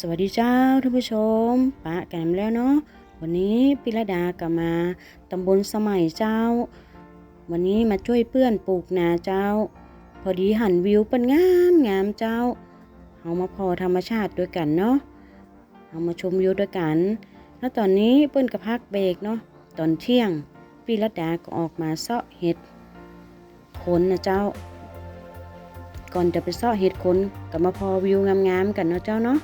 สวัสดีเจ้าท่านผู้ชมปะกันแล้วเนาะวันนี้พิรดากลับมาตำบลสมัยเจ้า วันนี้มาช่วยเพื่อนปลูกนาเจ้า พอดีหันวิวเป็นงามงามเจ้าเอามาพอธรรมชาติด้วยกันเนาะเอามาชมวิวด้วยกัน แล้วตอนนี้เปิ้นกับพักเบรกเนาะตอนเที่ยงพิรดาก็ออกมาเสาะเห็ดคนนะเจ้า ก่อนจะไปเสาะเห็ดคนก็มาพอวิวงามๆกันเนาะเจ้าเนาะ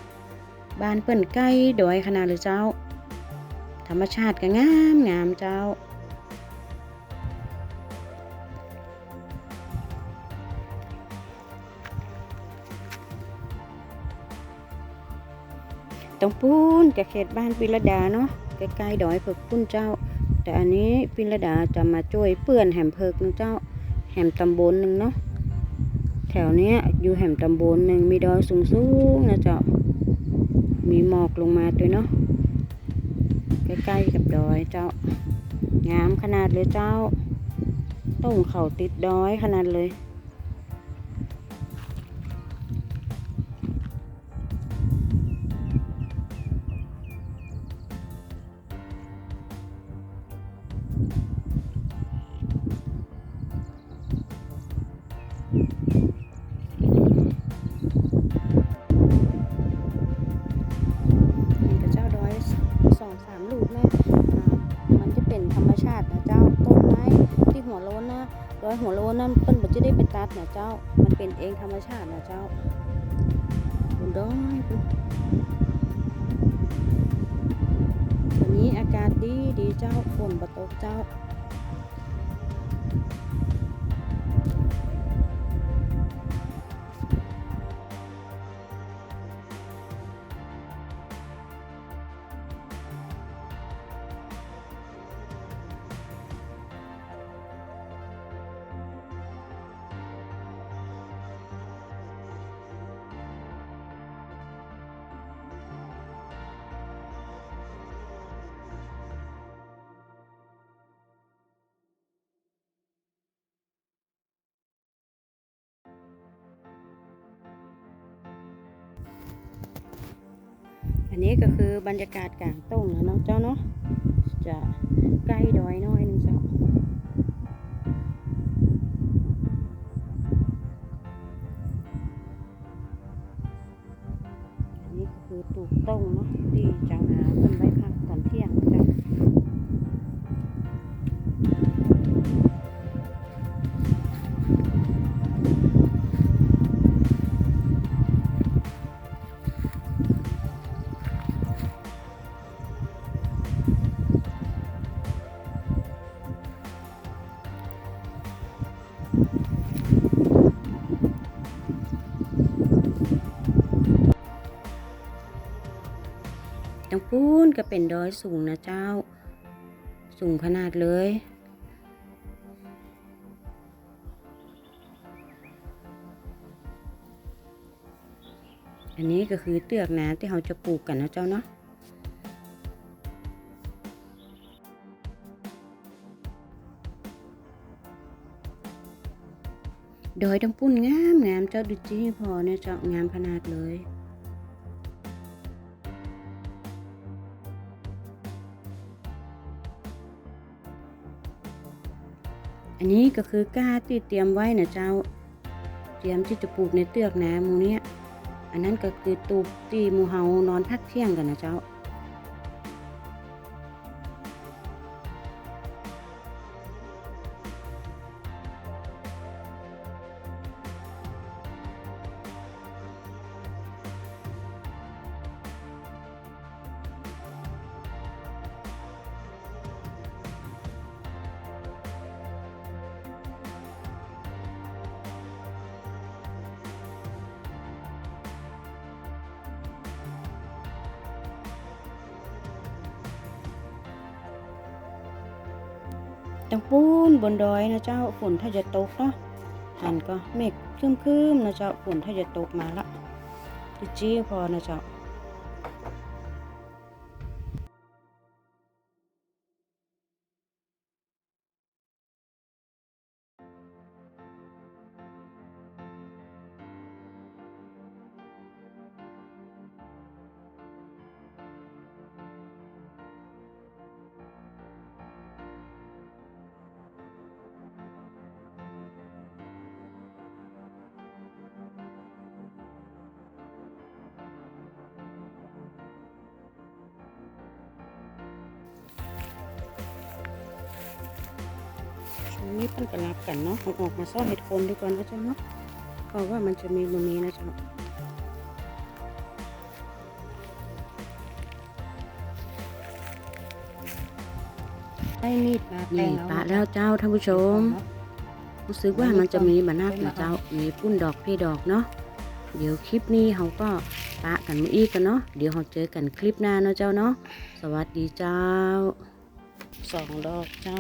บ้านเปิ้นใกล้ดอยขนาดเลยเจ้า ธรรมชาติก็งามงามเจ้า ตรงปุ้นกับเขตบ้านปิรดาเนาะใกล้ๆดอยเพิกปุ้นเจ้า แต่อันนี้ปิรดาจะมาช่วยเปื่อนแหมเพิกนึงเจ้า แหมตำบลหนึ่งเนาะแถวเนี้ยอยู่แหมตำบลหนึ่งมีดอยสูงๆนะเจ้า มีหมอกลงมาด้วยเนาะใกล้ๆกับดอยเจ้างามขนาดเลยเจ้าต้งเขาติดดอยขนาดเลย หัวโลนั่นเปิ้นบ่จะได้ไปตัดนะเจ้า มันเป็นเองธรรมชาตินะเจ้าบนดอยวันนี้อากาศดีดีเจ้าฝนบ่ตกเจ้า อันนี้ก็คือบรรยากาศกลางต้งนะเนาะเจ้าเนาะจะใกล้ดอยน้อยหนึงจ้ะ จังปูนก็เป็นดอยสูงนะเจ้า สูงขนาดเลย อันนี้ก็คือเตือกน้ำที่เราจะปลูกกันนะเจ้าเนาะดอยตังปุ้นงามงามเจ้าดูจีพอเนี่ยเจ้างามขนาดเลย อันนี้ก็คือกล้าที่เตรียมไว้นะเจ้า เตรียมที่จะปลูกในเตือกนะมูเนี้ยอันนั้นก็คือตูบที่มูเฮานอนพักเที่ยงกันนะเจ้า จังปูนบนดอยนะเจ้าฝนถ้าจะตกเนาะอันก็เมฆครึ้มๆนะเจ้าฝนถ้าจะตกมาละจีจี้พอนะเจ้า นี้เปิ้นก็รับกันเนาะเอาออกมาซ่อนเห็ดโคนดีกว่านะเจ้าเนาะเพราะว่ามันจะมีบะมีนะเจ้าให้มีดมาแปลนี่งเอาปะแล้วเจ้าท่านผู้ชม รู้สึกว่ามันจะมีบะนาบนะเจ้า มีปุ้นดอกพี่ดอกเนาะ เดี๋ยวคลิปนี้เขาก็ปะกันมาอีกกันเนาะ เดี๋ยวเราเจอกันคลิปหน้าเนาะเจ้าเนาะ สวัสดีเจ้า สองดอกเจ้า